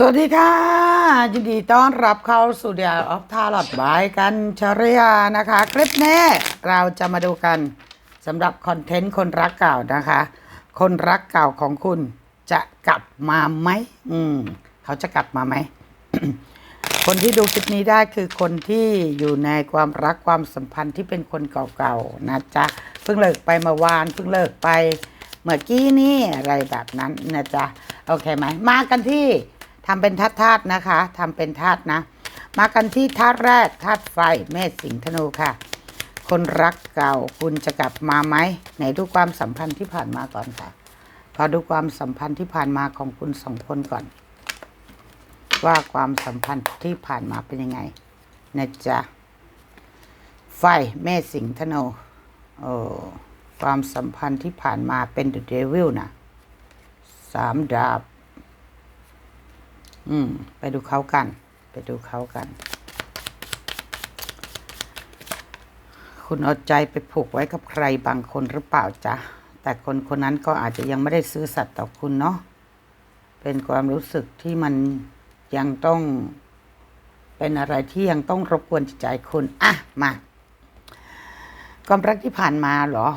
สวัสดีค่ะ ยินดีต้อนรับเข้าสู่เดียร์ออฟทาร์ลอดบายกันชาริยานะคะ คลิปนี้เราจะมาดูกันสำหรับคอนเทนต์คนรักเก่านะคะ คนรักเก่าของคุณจะกลับมาไหมอืมเขาจะกลับมาไหม คนที่ดูคลิปนี้ได้คือคนที่อยู่ในความรักความสัมพันธ์ที่เป็นคนเก่าๆนะจ๊ะเพิ่งเลิกไปเมื่อวานเพิ่งเลิกไปเมื่อกี้นี่อะไรแบบนั้นนะจ๊ะโอเคไหมมากันที่ ทำเป็นธาตุธาตุนะคะทำเป็นธาตุนะ มากันที่ธาตุแรกธาตุไฟเมษสิงห์ธนูค่ะ คนรักเก่าคุณจะกลับมาไหมไหนดูความสัมพันธ์ที่ผ่านมาก่อนค่ะขอดูความสัมพันธ์ที่ผ่านมาของคุณสองคนก่อน ว่าความสัมพันธ์ที่ผ่านมาเป็นยังไงนะจ๊ะไฟแม่สิงห์ธนูโอ้ความสัมพันธ์ที่ผ่านมาเป็นเดวิลนะสามดาบ อืม ไปดูเขากัน ไปดูเขากัน คุณเอาใจไปผูกไว้กับใครบางคนหรือเปล่าจ๊ะ แต่คนคนนั้นก็อาจจะยังไม่ได้ซื้อสัตย์ต่อคุณเนาะ เป็นความรู้สึกที่มันยังต้อง เป็นอะไรที่ยังต้องรบกวนจิตใจคุณ อะ มาความรักที่ผ่านมาเหรอ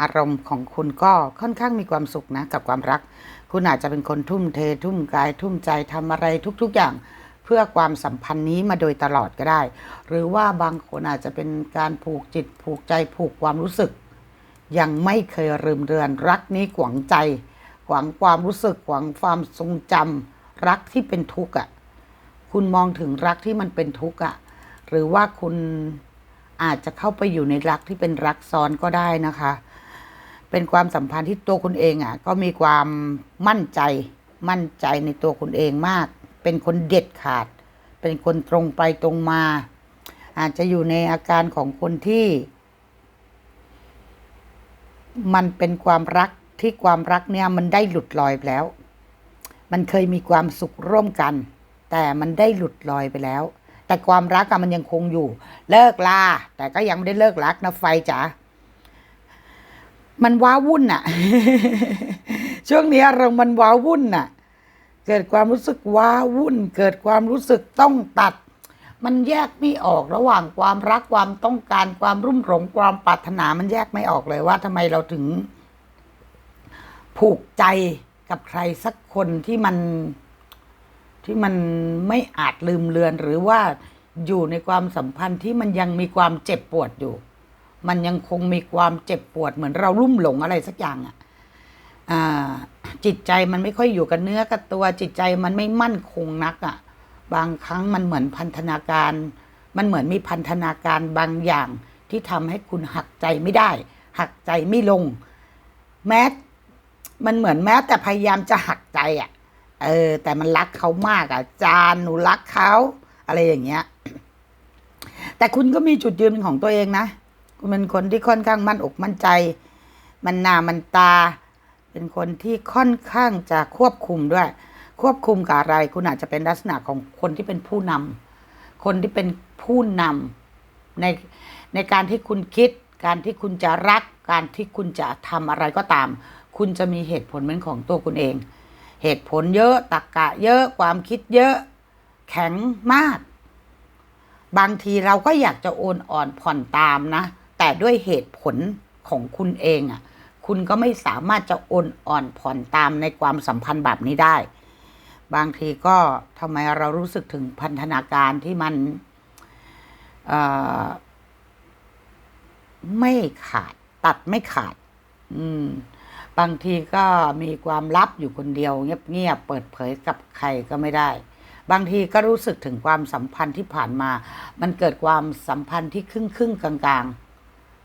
อารมณ์ของคุณก็ค่อนข้างมีความสุขนะ กับความรัก คุณอาจจะเป็นคนทุ่มเท ทุ่มกาย ทุ่มใจทำอะไรทุกๆอย่างเพื่อความสัมพันธ์นี้มาโดยตลอดก็ได้ หรือว่าบางคนอาจจะเป็นการผูกจิตผูกใจผูกความรู้สึก ยังไม่เคยลืมเรือน รักนี้ขวังใจ ขวังความรู้สึกขวังความทรงจำรักที่เป็นทุกข์อะคุณมองถึงรักที่มันเป็นทุกข์อะหรือว่าคุณอาจจะเข้าไปอยู่ในรักที่เป็นรักซ้อนก็ได้นะคะ เป็นความสัมพันธ์ที่ตัวคุณเองอะก็มีความมั่นใจมั่นใจในตัวคุณเองมาก เป็นคนเด็ดขาด เป็นคนตรงไปตรงมา อาจจะอยู่ในอาการของคนที่ มันเป็นความรักที่ความรักเนี่ยมันได้หลุดลอยไปแล้ว มันเคยมีความสุขร่วมกัน แต่มันได้หลุดลอยไปแล้ว แต่ความรักอะมันยังคงอยู่ เลิกลาแต่ก็ยังไม่ได้เลิกรักนะไฟจ๋า มันว้าวุ่นอะช่วงนี้เรามันว้าวุ่นอะเกิดความรู้สึกว้าวุ่น เกิดความรู้สึกต้องตัด มันแยกไม่ออกระหว่างความรักความต้องการความรุ่มหลงความปรารถนามันแยกไม่ออกเลยว่าทำไมเราถึง ผูกใจกับใครสักคนที่มันที่มันไม่อาจลืมเลือนหรือว่าอยู่ในความสัมพันธ์ที่มันยังมีความเจ็บปวดอยู่ มันยังคงมีความเจ็บปวดเหมือนเราลุ่มหลงอะไรสักอย่างอะอ่าจิตใจมันไม่ค่อยอยู่กับเนื้อกับตัวจิตใจมันไม่มั่นคงนักอะบางครั้งมันเหมือนพันธนาการ มันเหมือนมีพันธนาการบางอย่างที่ทำให้คุณหักใจไม่ได้ หักใจไม่ลง แม้ มันเหมือนแม้ แต่พยายามจะหักใจอะ่ะ เออ แต่มันรักเขามากอะ่ะ จานหนูรักเขาอะไรอย่างเงี้ย แต่คุณก็มีจุดยืนของตัวเองนะ คุณเป็นคนที่ค่อนข้างมั่นอกมั่นใจ มันหน้ามันตา เป็นคนที่ค่อนข้างจะควบคุมด้วย ควบคุมกับอะไร คุณอาจจะเป็นลักษณะของคนที่เป็นผู้นำคนที่เป็นผู้นำในในการที่คุณคิด การที่คุณจะรัก การที่คุณจะทำอะไรก็ตาม คุณจะมีเหตุผลเป็นของตัวคุณเอง เหตุผลเยอะตรรกกะเยอะความคิดเยอะแข็งมาก บางทีเราก็อยากจะโอนอ่อนผ่อนตามนะ แต่ด้วยเหตุผลของคุณเองอะ คุณก็ไม่สามารถจะโอนอ่อนผ่อนตามในความสัมพันธ์แบบนี้ได้ บางทีก็ทำไมเรารู้สึกถึงพันธนาการที่มันไม่ขาดตัดไม่ขาด อืม บางทีก็มีความลับอยู่คนเดียว เงียบๆเปิดเผยกับใครก็ไม่ได้ บางทีก็รู้สึกถึงความสัมพันธ์ที่ผ่านมา มันเกิดความสัมพันธ์ที่ครึ่งครึ่งกลางๆ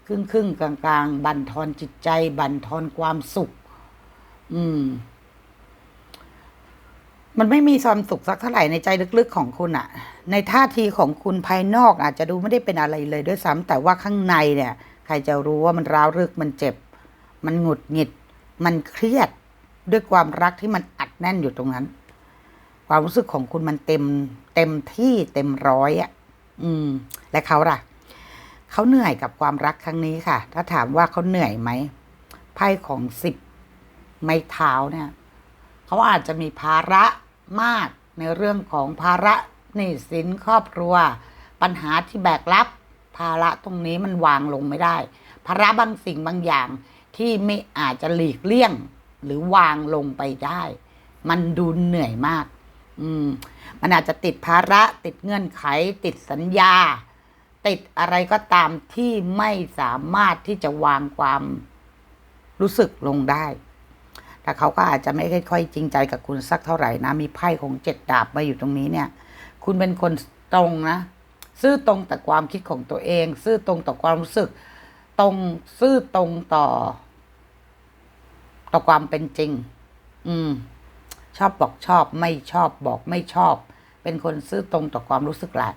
ครึ่งครึ่งๆกลางบั่นทอนจิตใจ บั่นทอนความสุข อืม มันไม่มีความสุขสักเท่าไหร่ในใจลึกๆของคุณอะในท่าทีของคุณภายนอกอาจจะดูไม่ได้เป็นอะไรเลยด้วยซ้ำแต่ว่าข้างในเนี่ย ใครจะรู้ว่ามันร้าวรึกมันเจ็บ มันหงุดหงิด มันเครียดด้วยความรักที่มันอัดแน่นอยู่ตรงนั้น ความรู้สึกของคุณมันเต็ม เต็มที่เต็มร้อยอะอืม และเขาล่ะ เขาเหนื่อยกับความรักครั้งนี้ค่ะ ถ้าถามว่าเขาเหนื่อยไหมไพ่ของสิบไม้เท้าเนี่ยเขาอาจจะมีภาระมากในเรื่องของภาระหนี้สินครอบครัว ปัญหาที่แบกรับภาระตรงนี้มันวางลงไม่ได้ ภาระบางสิ่งบางอย่างที่ไม่อาจจะหลีกเลี่ยง หรือวางลงไปได้ มันดูเหนื่อยมาก อืม มันอาจจะติดภาระ ติดเงื่อนไข ติดสัญญา ติดอะไรก็ตามที่ไม่สามารถที่จะวางความรู้สึกลงได้ แต่เขาก็อาจจะไม่ค่อยจริงใจกับคุณสักเท่าไหร่นะ มีไพ่ของเจ็ดดาบมาอยู่ตรงนี้เนี่ย คุณเป็นคนตรงนะ ซื่อตรงต่อความคิดของตัวเอง ซื่อตรงต่อความรู้สึก ตรงซื่อตรงต่อ ต่อความเป็นจริง อืม ชอบบอกชอบ ไม่ชอบบอกไม่ชอบ เป็นคนซื่อตรงต่อความรู้สึกแหละ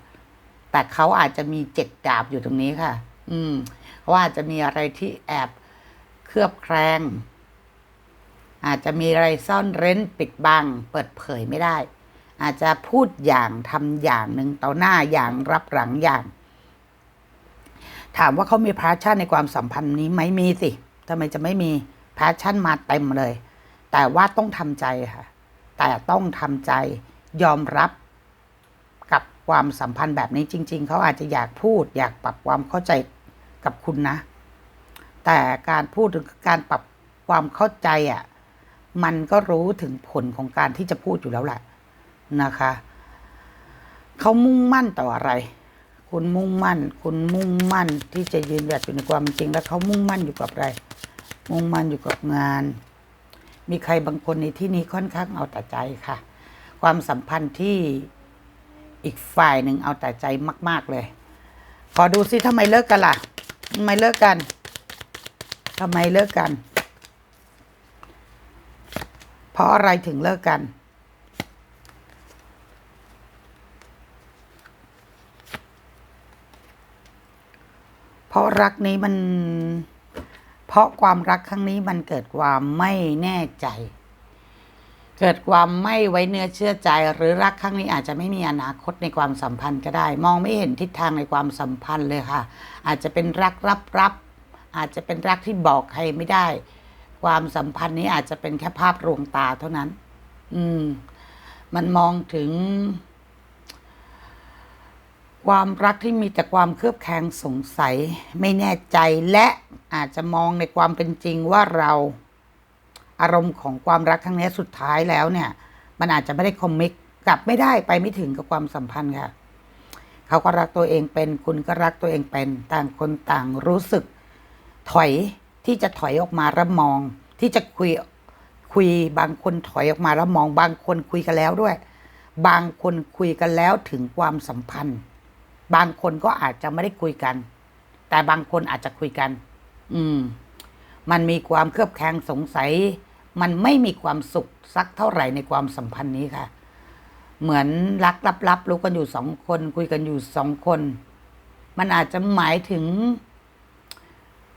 แต่เขาอาจจะมีเจ็ดดาบอยู่ตรงนี้ค่ะ อืมเขาอาจจะมีอะไรที่แอบเคลือบแคลงอาจจะมีอะไรซ่อนเร้นปิดบัง เปิดเผยไม่ได้ อาจจะพูดอย่างทำอย่างหนึ่งต่อหน้าอย่างรับหลังอย่าง ถามว่าเขามีพาชั่นในความสัมพันธ์นี้ไหมมีสิทำไมจะไม่มีพาชั่นมาเต็มเลย แต่ว่าต้องทำใจค่ะ แต่ต้องทำใจยอมรับกับ ความสัมพันธ์แบบนี้จริง ๆ เขาอาจจะอยากพูด อยากปรับความเข้าใจกับคุณนะ แต่การพูดถึงการปรับความเข้าใจอะมันก็รู้ถึงผลของการที่จะพูดอยู่แล้วแหละนะคะเขามุ่งมั่นต่ออะไร คุณมุ่งมั่น คุณมุ่งมั่นที่จะยืนหยัดอยู่ในความจริง แล้วเขามุ่งมั่นอยู่กับอะไร มุ่งมั่นอยู่กับงาน มีใครบางคนในที่นี้ค่อนข้างเอาแต่ใจค่ะ ความสัมพันธ์ที่ อีกฝ่ายหนึ่งเอาแต่ใจมาก ๆ เลย ขอดูซิทำไมเลิกกันล่ะทำไมเลิกกันทำไมเลิกกัน เพราะอะไรถึงเลิกกันเพราะรักนี้มัน เพราะความรักครั้งนี้มันเกิดความไม่แน่ใจ เกิดความไม่ไว้เนื้อเชื่อใจ หรือรักครั้งนี้อาจจะไม่มีอนาคตในความสัมพันธ์ก็ได้ มองไม่เห็นทิศทางในความสัมพันธ์เลยค่ะ อาจจะเป็นรักรับรับอาจจะเป็นรักที่บอกใครไม่ได้ ความสัมพันธ์นี้อาจจะเป็นแค่ภาพลวงตาเท่านั้น อืม มันมองถึง ความรักที่มีแต่ความเครือบแคลงสงสัย ไม่แน่ใจและอาจจะมองในความเป็นจริงว่าเรา อารมณ์ของความรักครั้งนี้สุดท้ายแล้วเนี่ย มันอาจจะไม่ได้คอมมิกกลับไม่ได้ไปไม่ถึงกับความสัมพันธ์ค่ะ เขาก็รักตัวเองเป็น คุณก็รักตัวเองเป็น ต่างคนต่างรู้สึก ถอยที่จะถอยออกมาแล้วมอง ที่จะคุยคุยบางคนถอยออกมาแล้วมองบางคนคุยกันแล้วด้วย บางคนคุยกันแล้วถึงความสัมพันธ์ บางคนก็อาจจะไม่ได้คุยกัน แต่บางคนอาจจะคุยกัน อืม มันมีความเครือบแคลงสงสัย มันไม่มีความสุขสักเท่าไหร่ในความสัมพันธ์นี้ค่ะ เหมือนรักลับๆรู้กันอยู่สองคน คุยกันอยู่สองคน มันอาจจะหมายถึง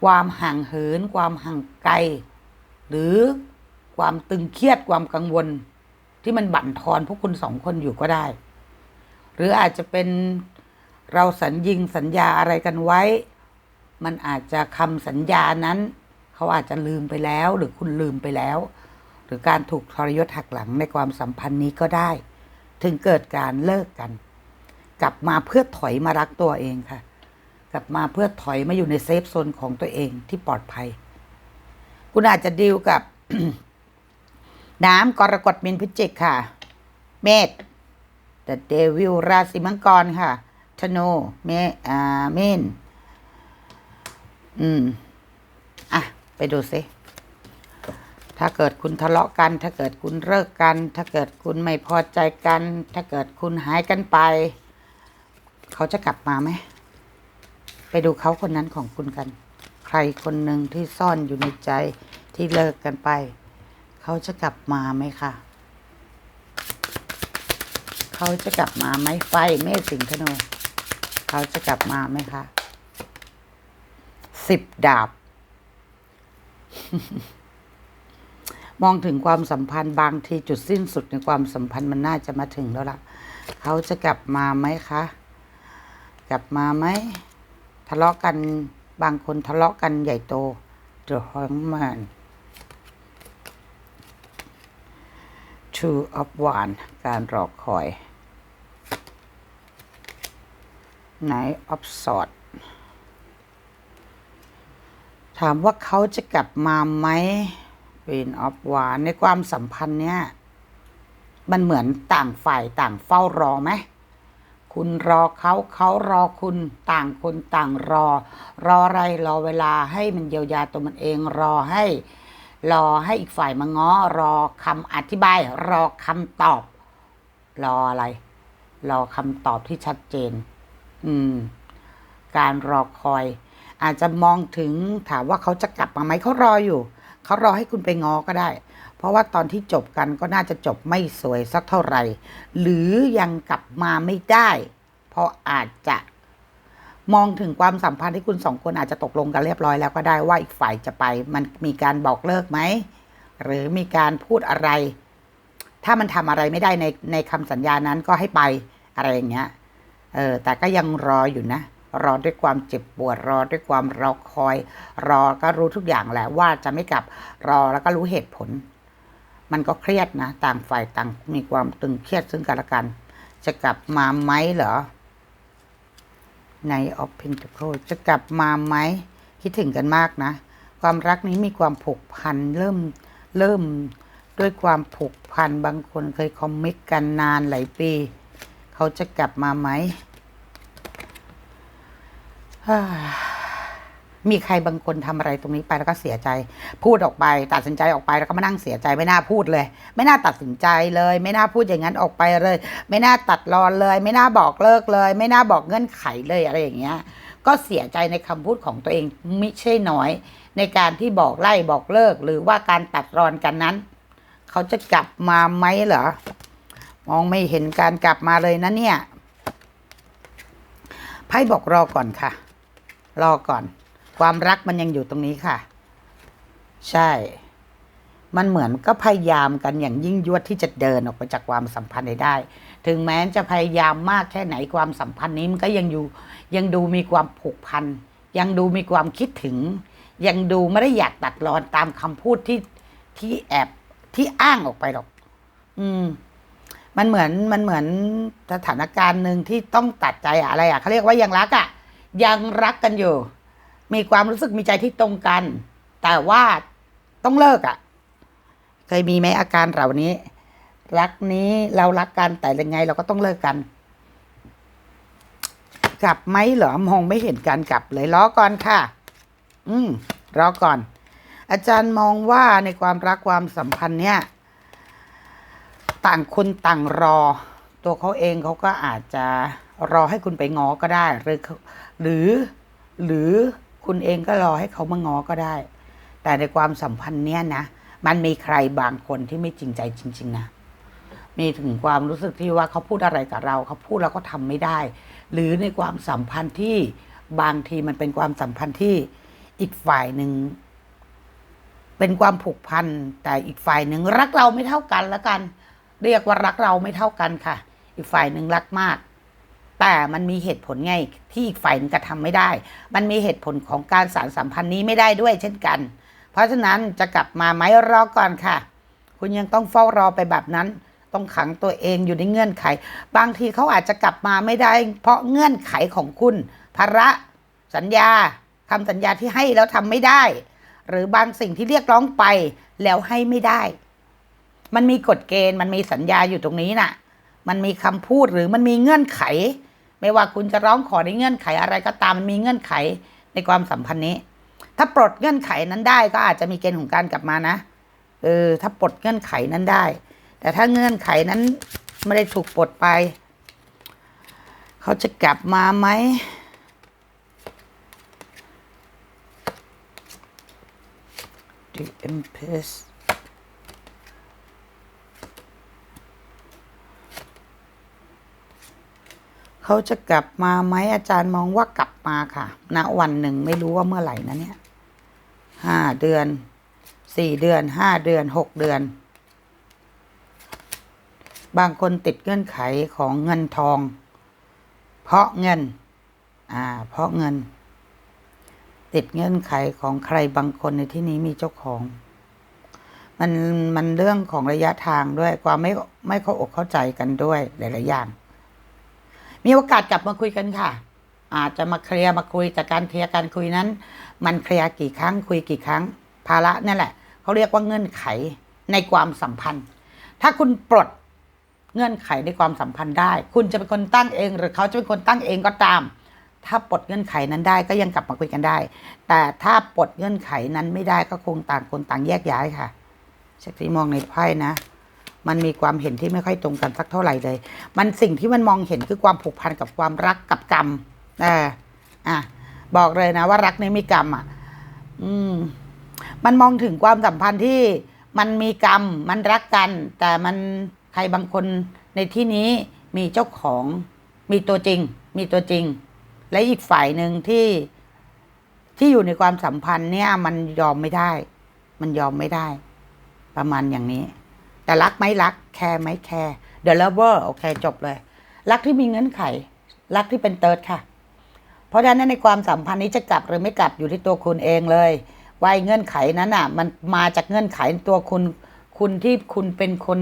ความห่างเหิน ความห่างไกล หรือความตึงเครียดความกังวล ที่มันบั่นทอนพวกคุณสองคนอยู่ก็ได้ หรืออาจจะเป็นเราสัญญิงสัญญาอะไรกันไว้ มันอาจจะคำสัญญานั้น เขาอาจจะลืมไปแล้ว หรือคุณลืมไปแล้ว หรือการถูกทรยศหักหลังในความสัมพันธ์นี้ก็ได้ ถึงเกิดการเลิกกัน กลับมาเพื่อถอยมารักตัวเองค่ะ กลับมาเพื่อถอยมาอยู่ในเซฟโซนของตัวเองที่ปลอดภัย คุณอาจจะดีลกับ น้ำกรกฎมินพิจิกค่ะ เมษแต่เดวิลราศีมังกรค่ะธนูเมอ่าเมนอืม ดูสิ ถ้าเกิดคุณทะเลาะกัน ถ้าเกิดคุณเลิกกัน ถ้าเกิดคุณไม่พอใจกัน ถ้าเกิดคุณหายกันไป เขาจะกลับมาไหม ไปดูเขาคนนั้นของคุณกัน ใครคนหนึ่งที่ซ่อนอยู่ในใจที่เลิกกันไป เขาจะกลับมาไหมคะเขาจะกลับมาไหมไฟเมษสิงห์ธนูเขาจะกลับมาไหมคะสิบดาบ มองถึงความสัมพันธ์บางทีจุดสิ้นสุดในความสัมพันธ์มันน่าจะมาถึงแล้วล่ะ เขาจะกลับมาไหมคะ กลับมาไหมทะเลาะกันบางคนทะเลาะกันใหญ่โต The Hangman Two two of one การรอคอย Knight of sword ถามว่าเขาจะกลับมาไหม Queen of one ในความสัมพันธ์เนี้ยมันเหมือนต่างฝ่ายต่างเฝ้ารอไหมคุณรอเขาเขารอคุณต่างคนต่างรอ รออะไรรอเวลาให้มันเยียวยาตัวมันเองรอให้ รอให้อีกฝ่ายมาง้อรอคำอธิบาย รอคำตอบ รออะไร รอคำตอบที่ชัดเจน อืม การรอคอย อาจจะมองถึงถามว่าเขาจะกลับมาไหมเขารออยู่ เขารอให้คุณไปง้อก็ได้ เพราะว่าตอนที่จบกันก็น่าจะจบไม่สวยสักเท่าไหร่ หรือยังกลับมาไม่ได้ เพราะอาจจะมองถึงความสัมพันธ์ที่คุณสองคนอาจจะตกลงกันเรียบร้อยแล้วก็ได้ว่าอีกฝ่ายจะไปมันมีการบอกเลิกไหม หรือมีการพูดอะไร ถ้ามันทำอะไรไม่ได้ในในคำสัญญานั้นก็ให้ไปอะไรอย่างเงี้ยเออแต่ก็ยังรออยู่นะ รอด้วยความเจ็บปวดรอด้วยความรอคอย รอก็รู้ทุกอย่างแหละว่าจะไม่กลับรอแล้วก็รู้เหตุผล มันก็เครียดนะ ต่างฝ่ายต่างมีความตึงเครียดซึ่งกันและกัน จะกลับมาไหมเหรอในออฟพินท c คจะกลับมาไหมคิดถึงกันมากนะ ความรักนี้มีความผูกพันเริ่มเริ่มด้วยความผูกพันบางคนเคยคอมมิตกันนานหลายปี เขาจะกลับมาไหม มีใครบางคนทำอะไรตรงนี้ไปแล้วก็เสียใจ พูดออกไป ตัดสินใจออกไปแล้วก็มานั่งเสียใจไม่น่าพูดเลย ไม่น่าตัดสินใจเลย ไม่น่าพูดอย่างนั้นออกไปเลย ไม่น่าตัดรอนเลย ไม่น่าบอกเลิกเลย ไม่น่าบอกเงื่อนไขเลยอะไรอย่างเงี้ย ก็เสียใจในคำพูดของตัวเองไม่ใช่น้อย ในการที่บอกไล่บอกเลิก หรือว่าการตัดรอนกันนั้น เขาจะกลับมาไหมเหรอมองไม่เห็นการกลับมาเลยนะเนี่ยไพ่บอกรอก่อนค่ะ รอก่อน ความรักมันยังอยู่ตรงนี้ค่ะ ใช่ มันเหมือนก็พยายามกันอย่างยิ่งยวดที่จะเดินออกไปจากความสัมพันธ์ได้ ถึงแม้จะพยายามมากแค่ไหนความสัมพันธ์นี้มันก็ยังอยู่ยังดูมีความผูกพัน ยังดูมีความคิดถึง ยังดูไม่ได้อยากตัดรอนตามคำพูดที่ที่แอบที่อ้างออกไปหรอก อืม มันเหมือนมันเหมือนสถานการณ์หนึ่งที่ต้องตัดใจอะไรอะเขาเรียกว่ายังรักอะ ยังรักกันอยู่ มีความรู้สึกมีใจที่ตรงกัน แต่ว่าต้องเลิกอะเคยมีไหมอาการเหล่านี้ รักนี้เรารักกันแต่ยังไงเราก็ต้องเลิกกันกลับไหมเหรอมองไม่เห็นการกลับเลยรอก่อนค่ะ อืมรอก่อน อาจารย์มองว่าในความรักความสัมพันธ์เนี่ย ต่างคนต่างรอ ตัวเขาเองเขาก็อาจจะรอให้คุณไปง้อก็ได้ หรือ หรือหรือคุณเองก็รอให้เขามาง้อก็ได้ แต่ในความสัมพันธ์เนี้ยนะ มันมีใครบางคนที่ไม่จริงใจจริง ๆ นะ มีถึงความรู้สึกที่ว่าเขาพูดอะไรกับเรา เขาพูดแล้วก็ทำไม่ได้ หรือในความสัมพันธ์ที่บางทีมันเป็นความสัมพันธ์ที่อีกฝ่ายหนึ่งเป็นความผูกพันแต่อีกฝ่ายหนึ่งรักเราไม่เท่ากันล้วกัน เรียกว่ารักเราไม่เท่ากันค่ะ อีกฝ่ายหนึ่งรักมาก แต่มันมีเหตุผลไงที่อีกฝ่ายกระทำไม่ได้ มันมีเหตุผลของการสารสัมพันธ์นี้ไม่ได้ด้วยเช่นกัน เพราะฉะนั้นจะกลับมาไหมรอก่อนค่ะ คุณยังต้องเฝ้ารอไปแบบนั้น ต้องขังตัวเองอยู่ในเงื่อนไข บางทีเขาอาจจะกลับมาไม่ได้ เพราะเงื่อนไขของคุณภาระสัญญาคำสัญญาที่ให้แล้วทำไม่ได้ หรือบางสิ่งที่เรียกร้องไปแล้วให้ไม่ได้ มันมีกฎเกณฑ์มันมีสัญญาอยู่ตรงนี้น่ะ มันมีคำพูดหรือมันมีเงื่อนไข ไม่ว่าคุณจะร้องขอในเงื่อนไขอะไรก็ตามมันมีเงื่อนไขในความสัมพันธ์นี้ ถ้าปลดเงื่อนไขนั้นได้ก็อาจจะมีเกณฑ์ของการกลับมานะเออถ้าปลดเงื่อนไขนั้นได้ แต่ถ้าเงื่อนไขนั้นไม่ได้ถูกปลดไป เขาจะกลับมาไหม The Empress เเขาจะกลับมาไหมอาจารย์มองว่ากลับมาค่ะ ณ วันหนึ่งไม่รู้ว่าเมื่อไหร่นะเนี่ยห้าเดือนสี่เดือนห้าเดือนหกเดือน บางคนติดเงื่อนไขของเงินทอง เพราะเงิน อ่า เพราะเงิน ติดเงื่อนไขของใครบางคนในที่นี้มีเจ้าของ มันมันเรื่องของระยะทางด้วยความไม่ไม่เข้าอกเข้าใจกันด้วยหลายๆอย่าง มีโอกาสกลับมาคุยกันค่ะ อาจจะมาเคลียร์มาคุยแต่การเคลียร์การคุยนั้น มันเคลียร์กี่ครั้งคุยกี่ครั้ง ภาระนั่นแหละเขาเรียกว่าเงื่อนไขในความสัมพันธ์ ถ้าคุณปลดเงื่อนไขในความสัมพันธ์ได้ คุณจะเป็นคนตั้งเอง หรือเขาจะเป็นคนตั้งเองก็ตาม ถ้าปลดเงื่อนไขนั้นได้ก็ยังกลับมาคุยกันได้ แต่ถ้าปลดเงื่อนไขนั้นไม่ได้ก็คงต่างคนต่างแยกย้ายค่ะเช็คที่มองในไพ่นะ มันมีความเห็นที่ไม่ค่อยตรงกันสักเท่าไหร่เลย มันสิ่งที่มันมองเห็นคือความผูกพันกับความรักกับกรรมเอออะบอกเลยนะว่ารักนี้มีกรรมอะ อืม มันมองถึงความสัมพันธ์ที่มันมีกรรม มันรักกัน แต่มันใครบางคนในที่นี้มีเจ้าของ มีตัวจริง มีตัวจริง และอีกฝ่ายหนึ่งที่ที่อยู่ในความสัมพันธ์เนี่ย มันยอมไม่ได้ มันยอมไม่ได้ ประมาณอย่างนี้ แต่รักไหมรักแคร์ไหมแคร์ The lover โอเคจบเลย รักที่มีเงื่อนไข รักที่เป็นเติร์ดค่ะ เพราะฉะนั้นในความสัมพันธ์นี้จะกลับหรือไม่กลับอยู่ที่ตัวคุณเองเลยว่าไอ้เงื่อนไขนั้นอะ มันมาจากเงื่อนไขตัวคุณ คุณที่คุณเป็นคน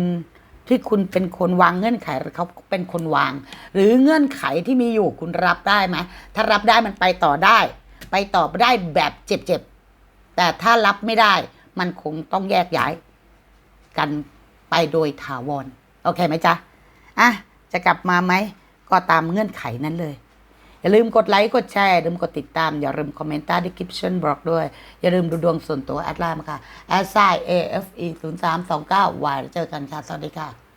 ที่คุณเป็นคนวางเงื่อนไขหรือเขาเป็นคนวาง หรือเงื่อนไขที่มีอยู่คุณรับได้ไหมถ้ารับได้มันไปต่อได้ ไปต่อได้แบบเจ็บๆแต่ถ้ารับไม่ได้ มันคงต้องแยกย้ายกัน ไปโดยถาวรโอเคไหมจ๊ะอะจะกลับมาไหมก็ตามเงื่อนไขนั้นเลย อย่าลืมกดไลค์กดแชร์อย่าลืมกดติดตาม อย่าลืมคอมเมนต์ใต้ดีคริปชั่นบล็อกด้วย อย่าลืมดูดวงส่วนตัวแอดไลน์มาค่ะแอดไซ AFE 0 3 2 9วายเจอกันค่ะ สวัสดีค่ะ